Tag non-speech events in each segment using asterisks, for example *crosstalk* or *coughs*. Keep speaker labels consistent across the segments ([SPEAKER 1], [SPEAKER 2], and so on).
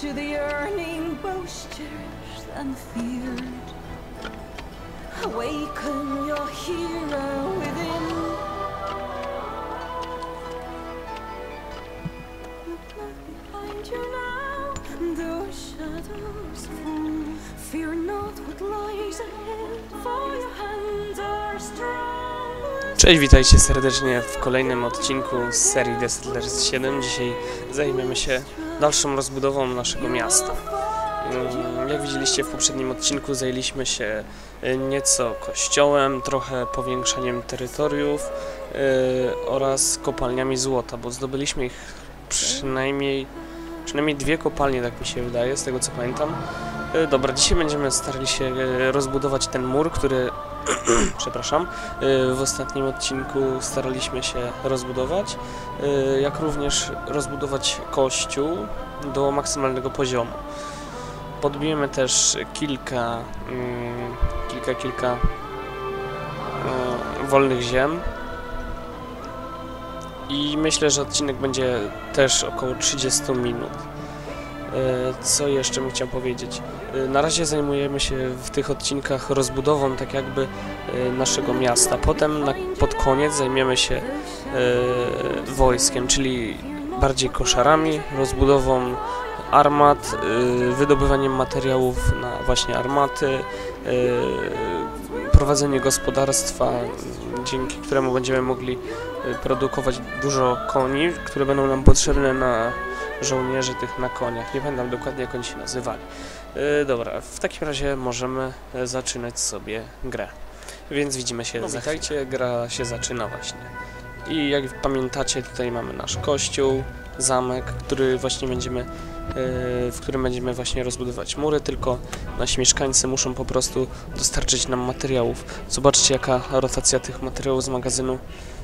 [SPEAKER 1] to the yearning both cherished and feared. Awaken your hero within. Fear not what lies ahead, for your hands are strong.
[SPEAKER 2] Cześć, witajcie serdecznie w kolejnym odcinku z serii The Settlers 7. Dzisiaj zajmiemy się dalszą rozbudową naszego miasta. Mm, Jak widzieliście w poprzednim odcinku zajęliśmy się y, nieco kościołem, trochę powiększaniem terytoriów y, oraz kopalniami złota, bo zdobyliśmy ich przynajmniej, przynajmniej dwie kopalnie, tak mi się wydaje, z tego co pamiętam. Y, Dobra, dzisiaj będziemy starali się y, rozbudować ten mur, który, *clears throat* przepraszam, y, w ostatnim odcinku staraliśmy się rozbudować, jak również rozbudować kościół do maksymalnego poziomu. Podbijemy też kilka, mm, kilka, kilka wolnych ziem. I myślę, że odcinek będzie też około 30 minut. Co jeszcze bym chciał powiedzieć? Y, Na razie zajmujemy się w tych odcinkach rozbudową tak jakby y, naszego miasta. Potem na, pod koniec zajmiemy się y, wojskiem, czyli bardziej koszarami, rozbudową armat, wydobywaniem materiałów na właśnie armaty, prowadzenie gospodarstwa, dzięki któremu będziemy mogli produkować dużo koni, które będą nam potrzebne na żołnierzy tych na koniach. Nie pamiętam dokładnie jak oni się nazywali. Y, dobra, w takim razie możemy e, zaczynać sobie grę. Więc widzimy się no, Witajcie, gra się zaczyna właśnie. I jak pamiętacie, tutaj mamy nasz kościół, zamek, który właśnie będziemy, e, w którym będziemy właśnie rozbudować mury, tylko nasi mieszkańcy muszą po prostu dostarczyć nam materiałów. Zobaczcie jaka rotacja tych materiałów z magazynu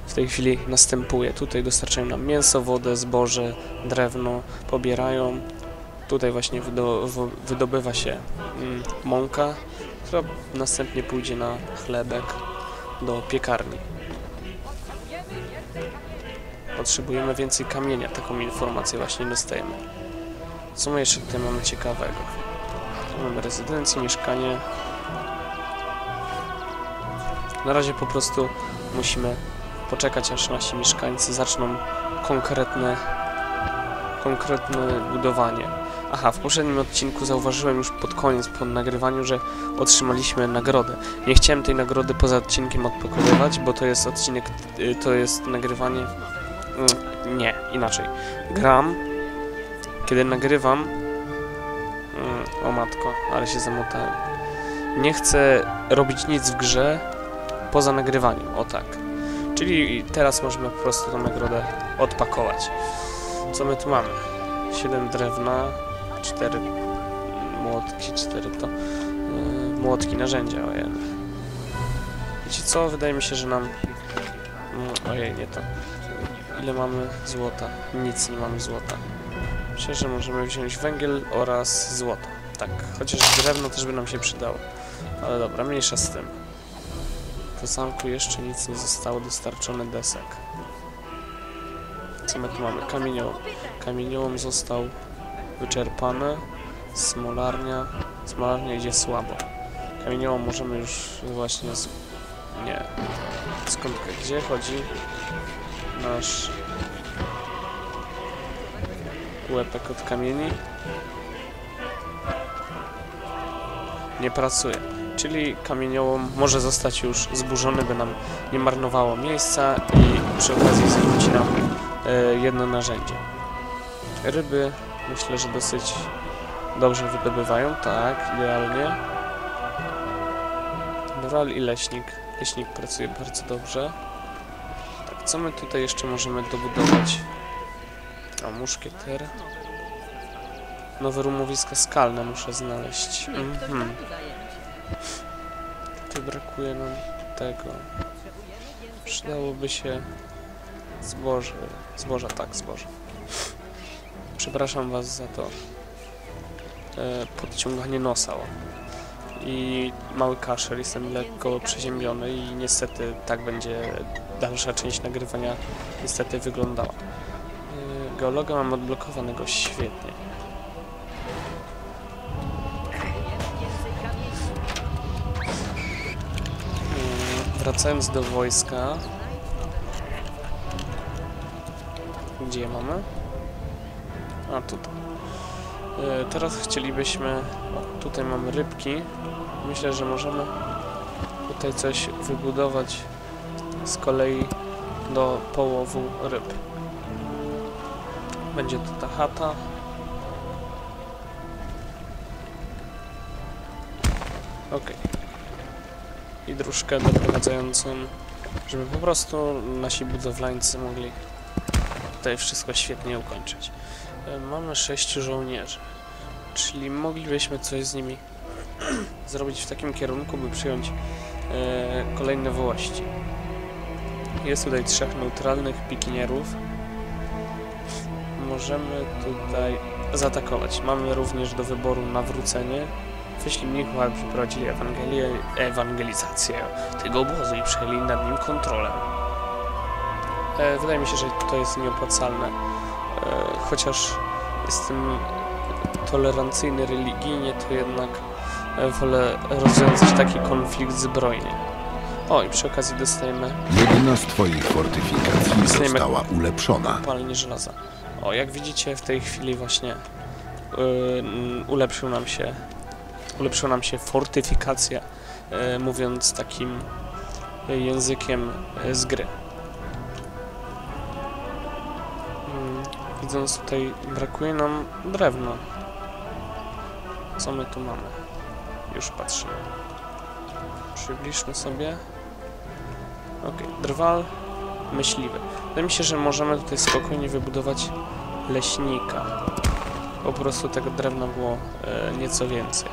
[SPEAKER 2] w tej chwili następuje. Tutaj dostarczają nam mięso, wodę, zboże, drewno, pobierają. Tutaj właśnie wydobywa się mm, mąka, która następnie pójdzie na chlebek do piekarni. Potrzebujemy więcej kamienia, taką informację właśnie dostajemy. Co my jeszcze tutaj mamy ciekawego? Tu mamy rezydencję, mieszkanie. Na razie po prostu musimy poczekać, aż nasi mieszkańcy zaczną konkretne, konkretne budowanie. Aha, w poprzednim odcinku zauważyłem już pod koniec, po nagrywaniu, że otrzymaliśmy nagrodę. Nie chciałem tej nagrody poza odcinkiem odpakowywać, bo to jest odcinek, y, to jest nagrywanie... Mm, Nie, inaczej. Gram, kiedy nagrywam... Mm, O matko, ale się zamotałem. Nie chcę robić nic w grze poza nagrywaniem, o tak. Czyli teraz możemy po prostu tą nagrodę odpakować. Co my tu mamy? 7 drewna, 4 młotki, 4 to yy, młotki, narzędzia, ojej. Wiecie co? Wydaje mi się, że nam... Mm, ojej, nie to. Ile mamy złota? Nic nie mamy złota. Myślę, że możemy wziąć węgiel oraz złoto. Tak, chociaż drewno też by nam się przydało. Ale dobra, mniejsza z tym. Do zamku jeszcze nic nie zostało dostarczone desek. Co my tu mamy? Kamieniołom. Kamieniołom został wyczerpany. Smolarnia. Smolarnia idzie słabo. Kamieniołom możemy już właśnie... Z... Nie. Skąd... Gdzie chodzi nasz łepek od kamieni? Nie pracuje. Czyli kamieniołom może zostać już zburzony, by nam nie marnowało miejsca i przy okazji zwróci nam e, jedno narzędzie. Ryby myślę, że dosyć dobrze wydobywają, tak, idealnie. Doral i leśnik. Leśnik pracuje bardzo dobrze. Tak, co my tutaj jeszcze możemy dobudować? Muszkieter. Nowe rumowiska skalne muszę znaleźć. Mhm. Tu brakuje nam tego. Przydałoby się zboże. Zboża, tak, zboże. Przepraszam was za to e, podciąganie nosa. o. i mały kaszel. Jestem lekko przeziębiony i niestety tak będzie dalsza część nagrywania niestety wyglądała. Geologa mam odblokowanego świetnie. Yy, Wracając do wojska. Gdzie je mamy? A tutaj. Yy, Teraz chcielibyśmy. O, tutaj mamy rybki. Myślę, że możemy tutaj coś wybudować z kolei do połowu ryb. Będzie to ta chata. Ok. I dróżkę doprowadzającą, żeby po prostu nasi budowlańcy mogli tutaj wszystko świetnie ukończyć. E, Mamy sześciu żołnierzy, czyli moglibyśmy coś z nimi *clears throat* zrobić w takim kierunku, by przyjąć e, kolejne włości. Jest tutaj trzech neutralnych pikinierów. Możemy tutaj zaatakować. Mamy również do wyboru nawrócenie. Wyślimników, aby przeprowadzili Ewangelię, ewangelizację tego obozu i przejęli nad nim kontrolę. E, wydaje mi się, że to jest nieopłacalne. E, chociaż jestem tolerancyjny religijnie, to jednak e, wolę rozwiązać taki konflikt zbrojnie. O, i przy okazji dostajemy
[SPEAKER 3] Jedna z twoich fortyfikacji
[SPEAKER 2] Dostajemy-
[SPEAKER 3] została ulepszona.
[SPEAKER 2] palenie żelaza. O, jak widzicie w tej chwili właśnie yy, ulepszył nam się ulepszyła nam się fortyfikacja, yy, mówiąc takim językiem yy, z gry. Mm, Widząc tutaj brakuje nam drewna. Co my tu mamy? Już patrzymy. Przybliżmy sobie. Ok, drwal, myśliwy. Wydaje mi się, że możemy tutaj spokojnie wybudować leśnika. Po prostu tego drewna było e, nieco więcej.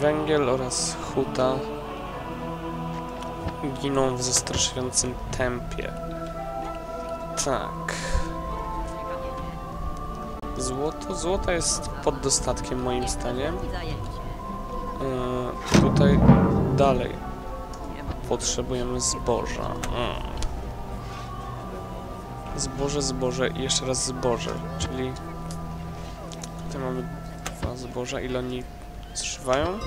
[SPEAKER 2] Węgiel oraz huta giną w zastraszającym tempie. Tak. Złoto? Złoto jest pod dostatkiem moim zdaniem. E, tutaj dalej potrzebujemy zboża. Mm. Zboże, zboże i jeszcze raz zboże, czyli tutaj mamy dwa zboża. Ile oni zużywają?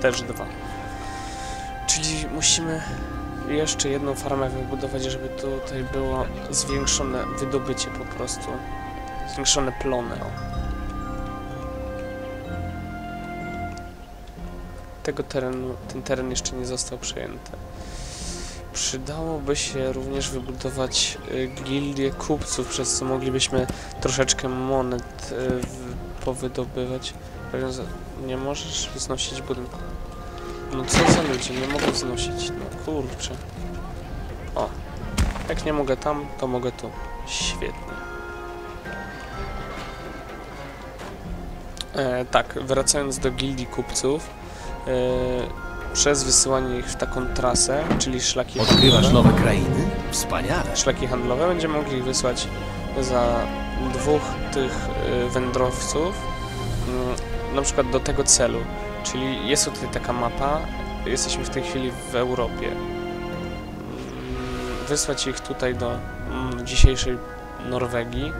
[SPEAKER 2] Też dwa. Czyli musimy jeszcze jedną farmę wybudować, żeby tutaj było zwiększone wydobycie po prostu. Zwiększone plony. Tego terenu, ten teren jeszcze nie został przejęty. Przydałoby się również wybudować y, gildię kupców, przez co moglibyśmy troszeczkę monet y, powydobywać. Nie możesz wznosić budynku. No co za ludzie, nie mogę wznosić. No kurczę. O. Jak nie mogę tam, to mogę tu. Świetnie. E, tak, wracając do gildii kupców. E, przez wysyłanie ich w taką trasę, czyli szlaki
[SPEAKER 4] Odkrywasz
[SPEAKER 2] handlowe,
[SPEAKER 4] nowe krainy? Wspaniale.
[SPEAKER 2] szlaki handlowe, będziemy mogli ich wysłać za dwóch tych y, wędrowców y, na przykład do tego celu. Czyli jest tutaj taka mapa, jesteśmy w tej chwili w Europie. Mm, Wysłać ich tutaj do mm, dzisiejszej Norwegii.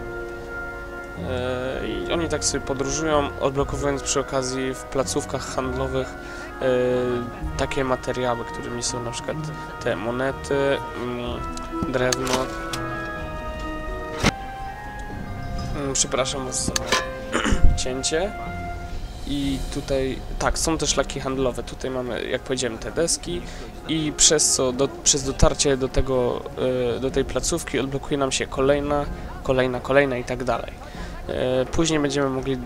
[SPEAKER 2] E, I oni tak sobie podróżują, odblokowując przy okazji w placówkach handlowych takie materiały, którymi są na przykład te monety, mm, drewno. Mm, Przepraszam was *clears throat* cięcie. I tutaj, tak, są te szlaki handlowe. Tutaj mamy, jak powiedziałem, te deski i przez co, do, przez dotarcie do tego, e, do tej placówki odblokuje nam się kolejna, kolejna, kolejna i tak dalej. E, Później będziemy mogli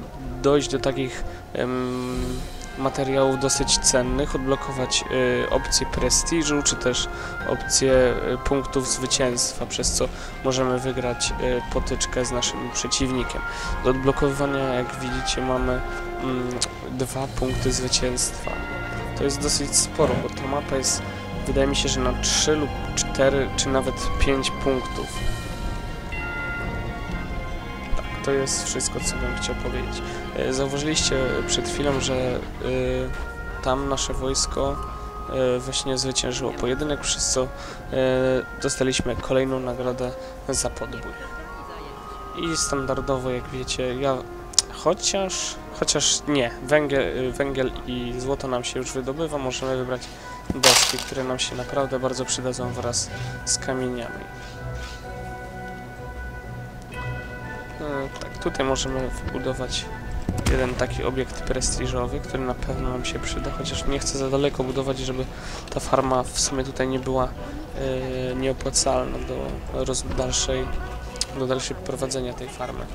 [SPEAKER 2] dojść do takich em, materiałów dosyć cennych, odblokować e, opcję prestiżu, czy też opcję e, punktów zwycięstwa, przez co możemy wygrać e, potyczkę z naszym przeciwnikiem. Do odblokowywania, jak widzicie, mamy mm, dwa punkty zwycięstwa. To jest dosyć sporo, bo ta mapa jest, wydaje mi się, że na 3 lub 4, czy nawet 5 punktów. To jest wszystko, co bym chciał powiedzieć. E, Zauważyliście przed chwilą, że e, tam nasze wojsko e, właśnie zwyciężyło pojedynek, przez co dostaliśmy kolejną nagrodę za podbój. I standardowo, jak wiecie, ja chociaż, chociaż nie, węgiel, węgiel i złoto nam się już wydobywa, możemy wybrać deski, które nam się naprawdę bardzo przydadzą wraz z kamieniami. Tutaj możemy wybudować jeden taki obiekt prestiżowy, który na pewno nam się przyda, chociaż nie chcę za daleko budować, żeby ta farma w sumie tutaj nie była e, nieopłacalna do roz, dalszej, do dalszego prowadzenia tej farmy.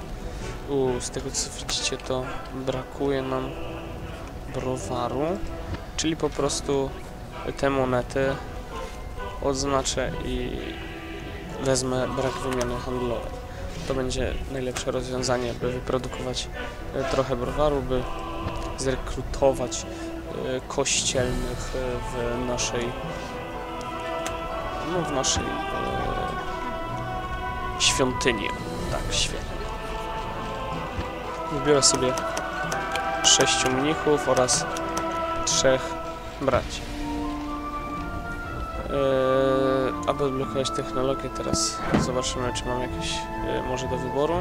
[SPEAKER 2] U, z tego co widzicie, to brakuje nam browaru, czyli po prostu te monety odznaczę i wezmę brak wymiany handlowej. To będzie najlepsze rozwiązanie, by wyprodukować e, trochę browaru, by zrekrutować e, kościelnych e, w naszej no w naszej świątyni. Tak, świetnie. Wybiorę sobie sześciu mnichów oraz trzech braci. Aby odblokować technologię, teraz zobaczymy, czy mam jakieś e, może do wyboru.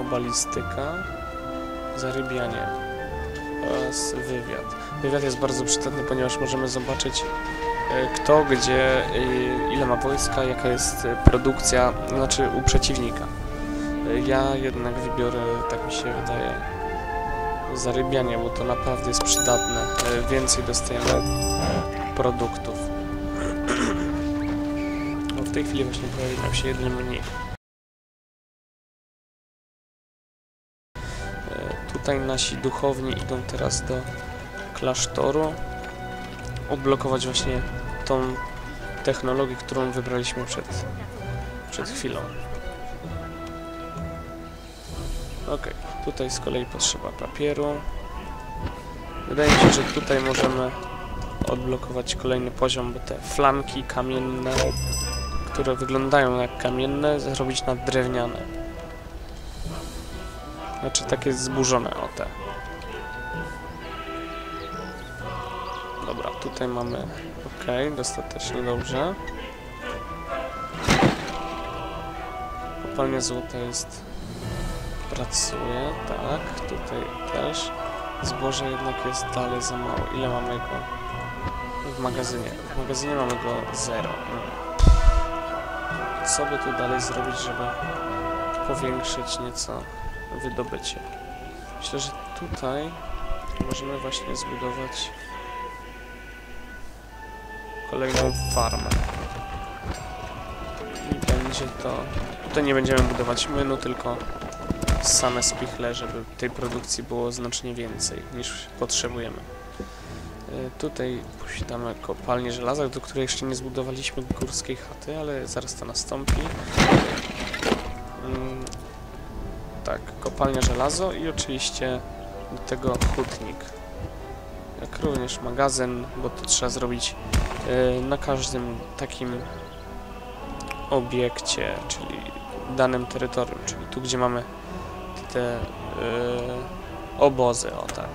[SPEAKER 2] O, balistyka, zarybianie oraz wywiad. Wywiad jest bardzo przydatny, ponieważ możemy zobaczyć e, kto, gdzie, e, ile ma wojska, jaka jest e, produkcja, znaczy u przeciwnika. E, Ja jednak wybiorę, tak mi się wydaje, zarybianie, bo to naprawdę jest przydatne. E, Więcej dostajemy produktów. Tej chwili właśnie pojawił nam się jeden mniej. E, Tutaj nasi duchowni idą teraz do klasztoru odblokować właśnie tą technologię, którą wybraliśmy przed, przed chwilą. Ok, tutaj z kolei potrzeba papieru. Wydaje mi się, że tutaj możemy odblokować kolejny poziom, bo te flanki kamienne, które wyglądają jak kamienne, zrobić na drewniane. Znaczy takie zburzone, o te. Dobra, tutaj mamy... ok, dostatecznie dobrze. Kopalnia złota jest... pracuje, tak, tutaj też. Zboże jednak jest dalej za mało. Ile mamy go? W magazynie. W magazynie mamy go 0. Co by tu dalej zrobić, żeby powiększyć nieco wydobycie? Myślę, że tutaj możemy właśnie zbudować kolejną farmę. I będzie to... Tutaj nie będziemy budować mynu, tylko same spichle, żeby tej produkcji było znacznie więcej niż potrzebujemy. Tutaj posiadamy kopalnię żelaza, do której jeszcze nie zbudowaliśmy górskiej chaty, ale zaraz to nastąpi. Mm, Tak, kopalnia żelazo i oczywiście do tego hutnik. Jak również magazyn, bo to trzeba zrobić y, na każdym takim obiekcie, czyli danym terytorium, czyli tu gdzie mamy te y, obozy, o tak.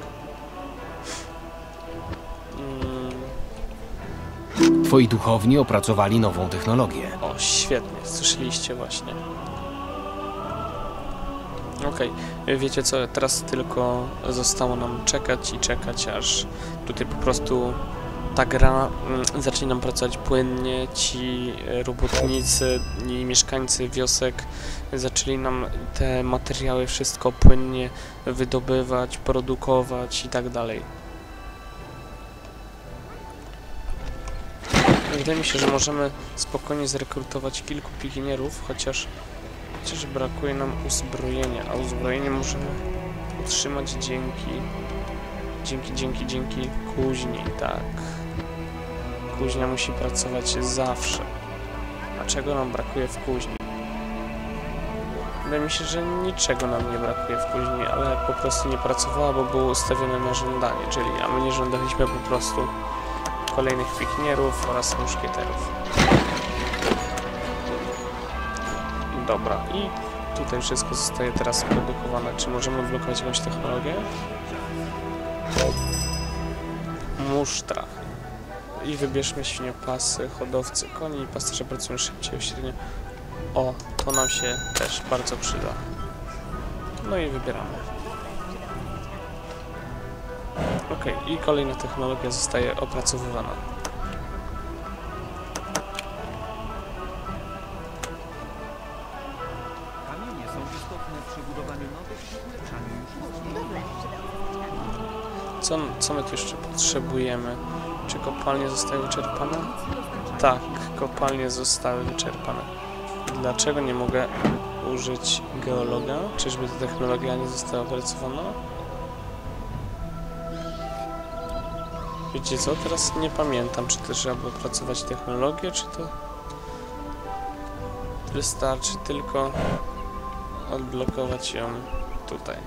[SPEAKER 4] Twoi duchowni opracowali nową technologię.
[SPEAKER 2] O, świetnie, słyszeliście właśnie. Okej, wiecie co, teraz tylko zostało nam czekać i czekać, aż tutaj po prostu ta gra mm, zacznie nam pracować płynnie, ci e, robotnicy i mieszkańcy wiosek zaczęli nam te materiały wszystko płynnie wydobywać, produkować i tak dalej. Wydaje mi się, że możemy spokojnie zrekrutować kilku pikinierów, chociaż, chociaż brakuje nam uzbrojenia, a uzbrojenie możemy utrzymać dzięki, dzięki, dzięki, dzięki kuźni, tak. Kuźnia musi pracować zawsze. A czego nam brakuje w kuźni? Wydaje mi się, że niczego nam nie brakuje w kuźni, ale po prostu nie pracowała, bo było ustawione na żądanie, czyli a my nie żądaliśmy po prostu kolejnych piknierów oraz muszkieterów. Dobra, i tutaj wszystko zostaje teraz produkowane. Czy możemy odblokować jakąś technologię? Musztra. I wybierzmy świniopasy, hodowcy koni i pasterze pracują szybciej, średnio. O, to nam się też bardzo przyda. No i wybieramy. Ok, i kolejna technologia zostaje opracowywana.
[SPEAKER 5] Kamienie są istotne przy budowaniu nowych już.
[SPEAKER 2] Co, co my tu jeszcze potrzebujemy? Czy kopalnie zostały wyczerpane? Tak, kopalnie zostały wyczerpane. Dlaczego nie mogę użyć geologa? Czyżby ta technologia nie została opracowana? Wiecie co? Teraz nie pamiętam, czy też trzeba było opracować technologię, czy to wystarczy tylko odblokować ją tutaj.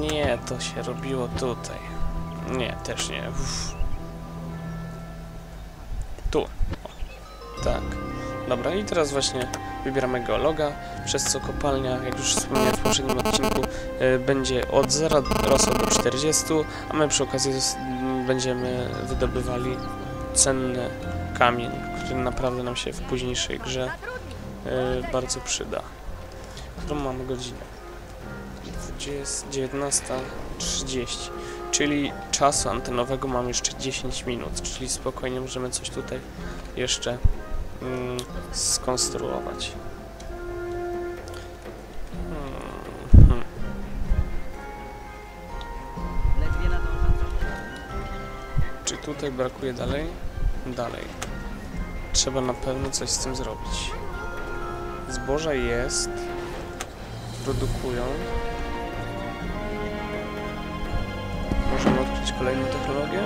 [SPEAKER 2] Nie, to się robiło tutaj. Nie, też nie. Tu. O, tak. Dobra, i teraz właśnie wybieramy geologa, przez co kopalnia, jak już wspomniałem w poprzednim odcinku, y, będzie od 0 rosła do 40, a my przy okazji będziemy wydobywali cenny kamień, który naprawdę nam się w późniejszej grze y, bardzo przyda. Którą mamy godzinę? 20 19.30, czyli czasu antenowego mamy jeszcze 10 minut, czyli spokojnie możemy coś tutaj jeszcze mm, skonstruować. Hmm, Czy tutaj brakuje dalej? Dalej. Trzeba na pewno coś z tym zrobić. Zboża jest. Produkują. Możemy odkryć kolejną technologię?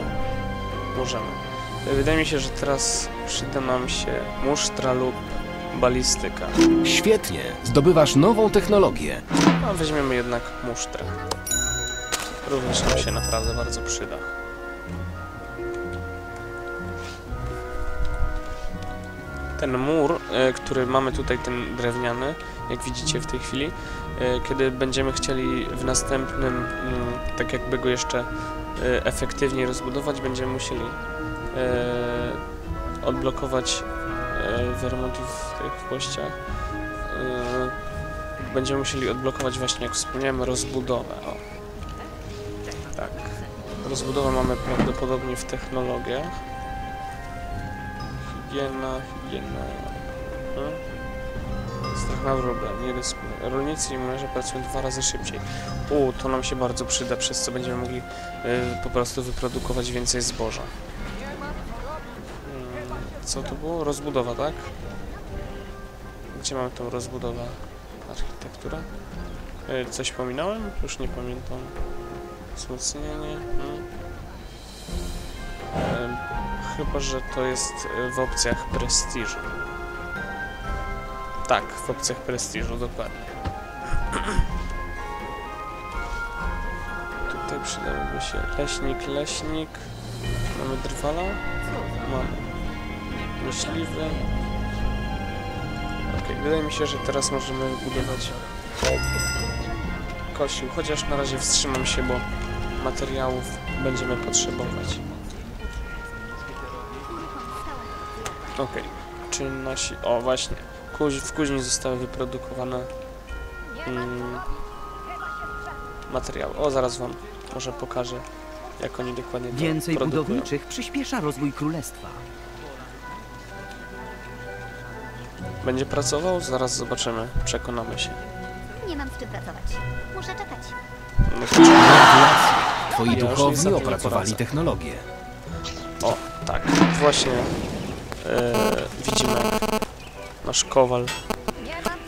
[SPEAKER 2] Możemy. Wydaje mi się, że teraz przyda nam się musztra lub balistyka.
[SPEAKER 4] Świetnie, zdobywasz nową technologię.
[SPEAKER 2] A weźmiemy jednak musztrę. Również nam się naprawdę bardzo przyda. Ten mur, e, który mamy tutaj, ten drewniany, jak widzicie w tej chwili, e, kiedy będziemy chcieli w następnym, mm, tak jakby go jeszcze e, efektywniej rozbudować, będziemy musieli e, odblokować e, Vermont w tych kościach. E, będziemy musieli odblokować właśnie, jak wspomniałem, rozbudowę. O. Tak. Rozbudowę mamy prawdopodobnie w technologiach. Higiena, higiena. Hmm? Strach na wróble, nie Rolnicy i męże pracują dwa razy szybciej. U, to nam się bardzo przyda, przez co będziemy mogli y, po prostu wyprodukować więcej zboża. Co to było? Rozbudowa, tak? Gdzie mamy tą rozbudowę? Architektura? Y, coś pominąłem? Już nie pamiętam. Wzmocnienie. Hmm. Em, chyba, że to jest y, w opcjach prestiżu. Tak, w opcjach prestiżu, dokładnie. Tutaj przydałoby się leśnik, leśnik. Mamy drwala? Mamy. Myśliwy. Okej, wydaje mi się, że teraz możemy budować kościół, chociaż na razie wstrzymam się, bo materiałów będziemy potrzebować. Okej, czy nasi... O, właśnie. Kuź, w kuźni zostały wyprodukowane mm, materiały. O, zaraz wam może pokażę, jak oni dokładnie to
[SPEAKER 5] Więcej
[SPEAKER 2] produkują.
[SPEAKER 5] budowniczych przyspiesza rozwój królestwa.
[SPEAKER 2] Będzie pracował? Zaraz zobaczymy, przekonamy się.
[SPEAKER 6] Nie mam z czym pracować. Muszę czekać.
[SPEAKER 2] No.
[SPEAKER 4] Twoi
[SPEAKER 2] Ja
[SPEAKER 4] duchowni opracowali technologię.
[SPEAKER 2] O, tak. Właśnie e, widzimy, jak nasz kowal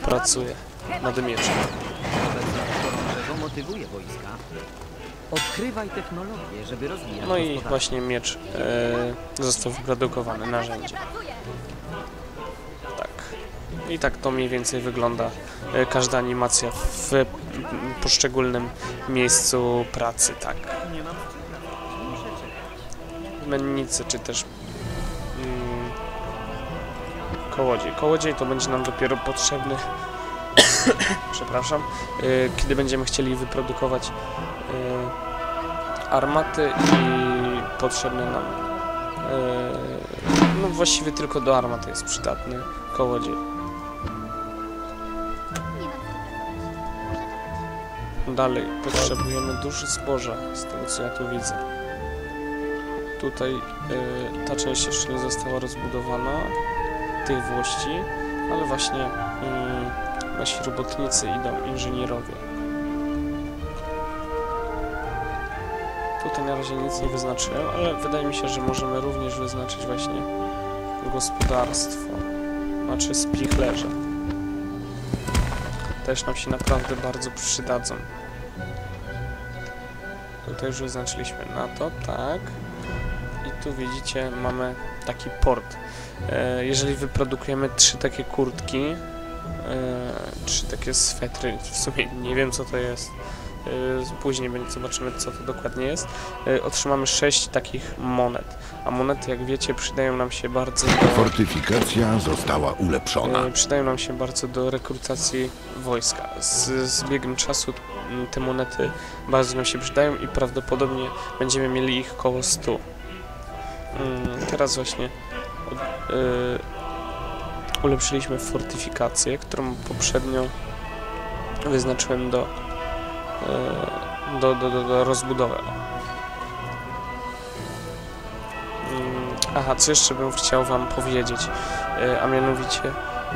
[SPEAKER 2] pracuje nad mieczem.
[SPEAKER 5] Motywuje wojska. Odkrywaj technologię, żeby rozwijać
[SPEAKER 2] No i właśnie miecz e, został wyprodukowany, narzędzie. I tak to mniej więcej wygląda e, każda animacja w poszczególnym miejscu pracy, tak. Mennicy, czy też mm, kołodziej. Kołodziej to będzie nam dopiero potrzebny, *coughs* przepraszam, y, kiedy będziemy chcieli wyprodukować y, armaty i potrzebne nam, no właściwie tylko do armaty jest przydatny kołodziej. Dalej potrzebujemy dużo zboża, z tego co ja tu widzę. Tutaj y, ta część jeszcze nie została rozbudowana, tych włości, ale właśnie y, nasi robotnicy idą, inżynierowie. Tutaj na razie nic nie wyznaczyłem, ale wydaje mi się, że możemy również wyznaczyć właśnie gospodarstwo, znaczy spichlerze. Też nam się naprawdę bardzo przydadzą. Tutaj już wyznaczyliśmy na to, tak. I tu widzicie, mamy taki port. E, jeżeli wyprodukujemy trzy takie kurtki, e, trzy takie swetry, w sumie nie wiem co to jest, e, później zobaczymy co to dokładnie jest, otrzymamy sześć takich monet. A monety, jak wiecie, przydają nam się bardzo do...
[SPEAKER 3] Fortyfikacja została ulepszona.
[SPEAKER 2] Przydają nam się bardzo do rekrutacji wojska. Z, z biegiem czasu te monety bardzo nam się przydają i prawdopodobnie będziemy mieli ich koło 100. Mm, Teraz właśnie y, ulepszyliśmy fortyfikację, którą poprzednio wyznaczyłem do, y, do, do, do, do rozbudowy. Mm, Aha, co jeszcze bym chciał Wam powiedzieć, e, a mianowicie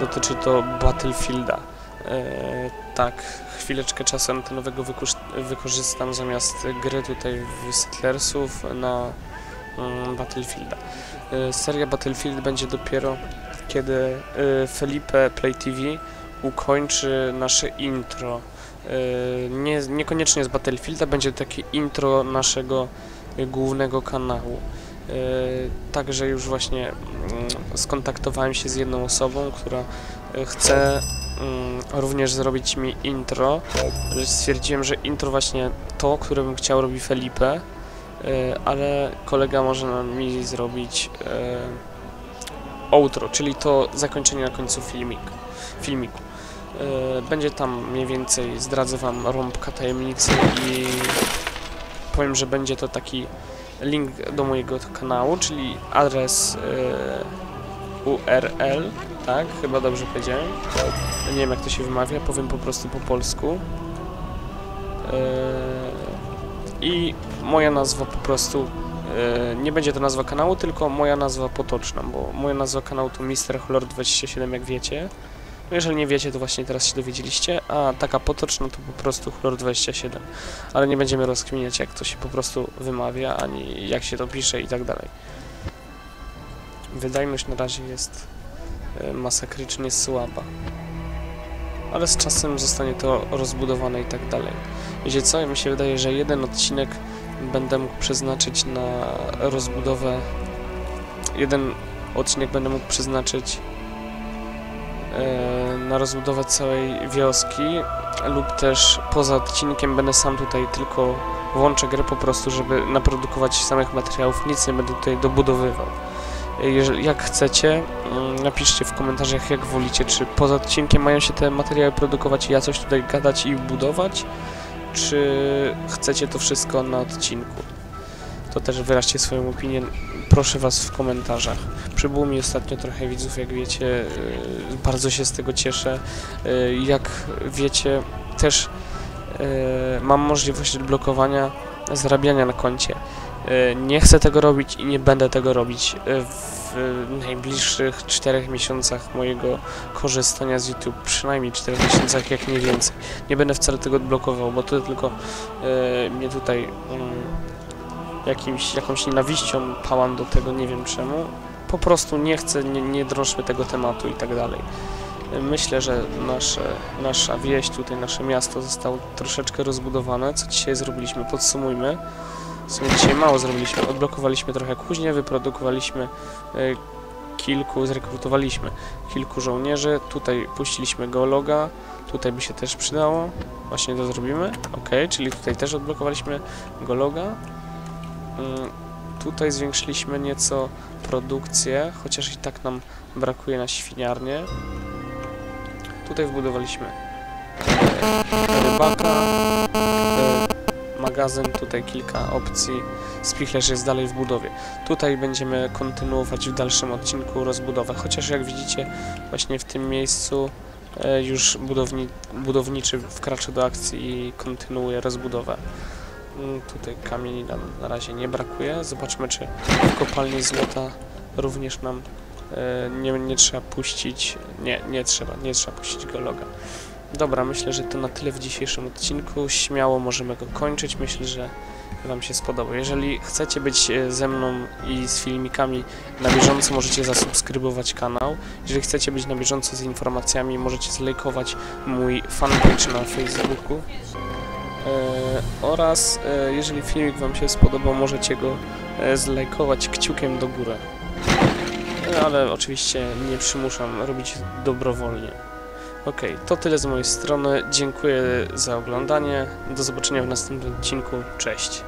[SPEAKER 2] dotyczy to Battlefielda. E, tak, chwileczkę czasu antenowego wykusz- wykorzystam zamiast gry tutaj w Settlersów na mm, Battlefielda. E, seria Battlefield będzie dopiero kiedy e, Felipe Play TV ukończy nasze intro. Nie, niekoniecznie z Battlefielda, będzie takie intro naszego głównego kanału. Także już właśnie mm, skontaktowałem się z jedną osobą, która chce również zrobić mi intro. Stwierdziłem, że intro właśnie to, które bym chciał robi Felipe, e, ale kolega może mi zrobić e, outro, czyli to zakończenie na końcu filmik, filmiku. E, Będzie tam mniej więcej, zdradzę wam rąbka tajemnicy i powiem, że będzie to taki link do mojego kanału, czyli adres URL, tak? Chyba dobrze powiedziałem. Nie wiem jak to się wymawia, powiem po prostu po polsku. E, I moja nazwa po prostu e, nie będzie to nazwa kanału, tylko moja nazwa potoczna, bo moja nazwa kanału to Mr. Holor 27 jak wiecie. No jeżeli nie wiecie, to właśnie teraz się dowiedzieliście, a taka potoczna to po prostu Holor 27 ale nie będziemy rozkminiać jak to się po prostu wymawia, ani jak się to pisze i tak dalej. Wydajność na razie jest masakrycznie słaba. Ale z czasem zostanie to rozbudowane i tak dalej. Wiecie co? Mi się wydaje, że jeden odcinek będę mógł przeznaczyć na rozbudowę. Jeden odcinek będę mógł przeznaczyć e, na rozbudowę całej wioski lub też poza odcinkiem będę sam tutaj tylko włączę grę po prostu, żeby naprodukować samych materiałów, nic nie będę tutaj dobudowywał. Jeżeli, jak chcecie, mm, napiszcie w komentarzach jak wolicie, czy poza odcinkiem mają się te materiały produkować i ja coś tutaj gadać i budować, czy chcecie to wszystko na odcinku. To też wyraźcie swoją opinię, proszę Was w komentarzach. Przybyło mi ostatnio trochę widzów, jak wiecie, yy, bardzo się z tego cieszę. Yy, Jak wiecie, też yy, mam możliwość odblokowania zarabiania na koncie. Yy, Nie chcę tego robić i nie będę tego robić yy, w najbliższych czterech miesiącach mojego korzystania z YouTube. Przynajmniej czterech miesiącach, jak nie więcej. Nie będę wcale tego odblokował, bo to tylko yy, mnie tutaj mm, jakimś, jakąś nienawiścią pałam do tego, nie wiem czemu. Po prostu nie chcę, nie, nie drążmy tego tematu i tak dalej. Myślę, że nasze, nasza wieś, tutaj nasze miasto zostało troszeczkę rozbudowane. Co dzisiaj zrobiliśmy? Podsumujmy. W sumie dzisiaj mało zrobiliśmy. Odblokowaliśmy trochę kuźnię, wyprodukowaliśmy e, kilku, zrekrutowaliśmy kilku żołnierzy. Tutaj puściliśmy geologa. Tutaj by się też przydało. Właśnie to zrobimy. Ok, czyli tutaj też odblokowaliśmy geologa. Mm, Tutaj zwiększyliśmy nieco produkcję, chociaż i tak nam brakuje na świniarnię. Tutaj wbudowaliśmy rybaka, magazyn, tutaj kilka opcji. Spichlerz jest dalej w budowie. Tutaj będziemy kontynuować w dalszym odcinku rozbudowę, chociaż jak widzicie właśnie w tym miejscu e, już budowni, budowniczy wkracza do akcji i kontynuuje rozbudowę. Mm, Tutaj kamieni nam na razie nie brakuje. Zobaczmy, czy w kopalni złota również nam e, nie, nie trzeba puścić. Nie, nie trzeba, nie trzeba puścić geologa. Dobra, myślę, że to na tyle w dzisiejszym odcinku. Śmiało możemy go kończyć. Myślę, że Wam się spodobał. Jeżeli chcecie być e, ze mną i z filmikami na bieżąco, możecie zasubskrybować kanał. Jeżeli chcecie być na bieżąco z informacjami, możecie zlajkować mój fanpage na Facebooku. E, oraz e, jeżeli filmik Wam się spodobał, możecie go e, zlajkować kciukiem do góry. E, ale oczywiście nie przymuszam robić dobrowolnie. Ok, to tyle z mojej strony. Dziękuję za oglądanie. Do zobaczenia w następnym odcinku. Cześć.